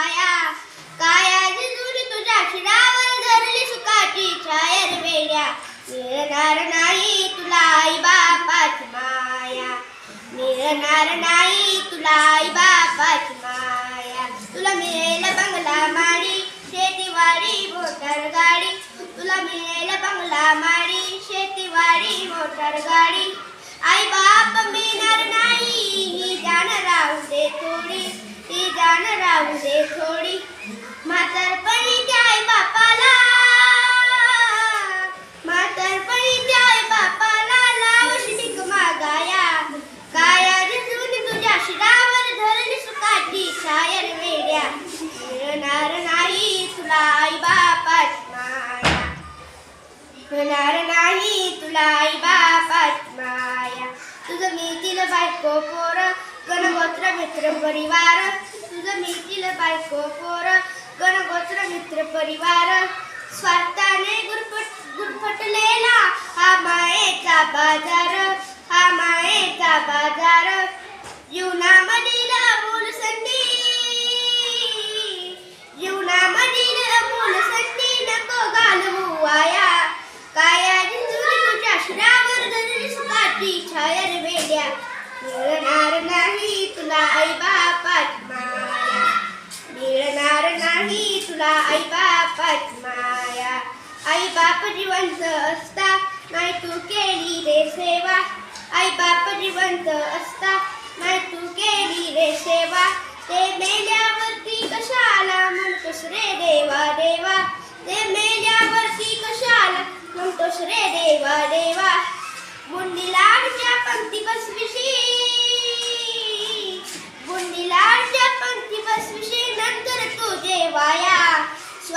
काया काया जिजुरी तुझ्या शिरावर धरली सुखाची छायर वेड्या. निरणार नाही तुला आई बापाची माया. निरणार नाही तुला आई बापाची माया. तुला मिळेल बंगला माडी शेतीवाडी मोटर गाडी. तुला मिळेल बंगला माडी शेतीवाडी मोटर गाडी. जाण दे थोडी म्हातारपणी त्या आई बापाला. म्हातारपणी त्या आई बापाला लावश मागाया. काया तुझ्या शिरावर धरली सुखाची शायर मिळणार नाही तुला आई बापाची माया. होणार नाही तुला आई बापाची माया. तुझं मिळतील बायको पोर गणगोत्र मित्र परिवार. बायको पोर गणगोत्र मित्र परिवार स्वार्थाने गुरफट गुरफटलेला हा मायेचा बाजार हा मायेचा बाजार. जीवनामधील अमोल संधी. जीवनामधील अमोल संधी नको घालवू आया काया तुझ्या शिरावर धरली सुखाची छायर वेड्या. मिळणार नाही तुला आई बापाची माया मिळणार नाही तुला आई बापाची माया. आई बाप जिवंत असता नाही तू केली रे सेवा. आई बाप जिवंत असता नाही तू केली रे सेवा. ते मेल्यावरती कशाला म्हणतोस रे देवा देवा? ते मेल्यावरती कशाला म्हणतोस रे देवा देवा? बुंदी पंक्ती बसविशी बुंदी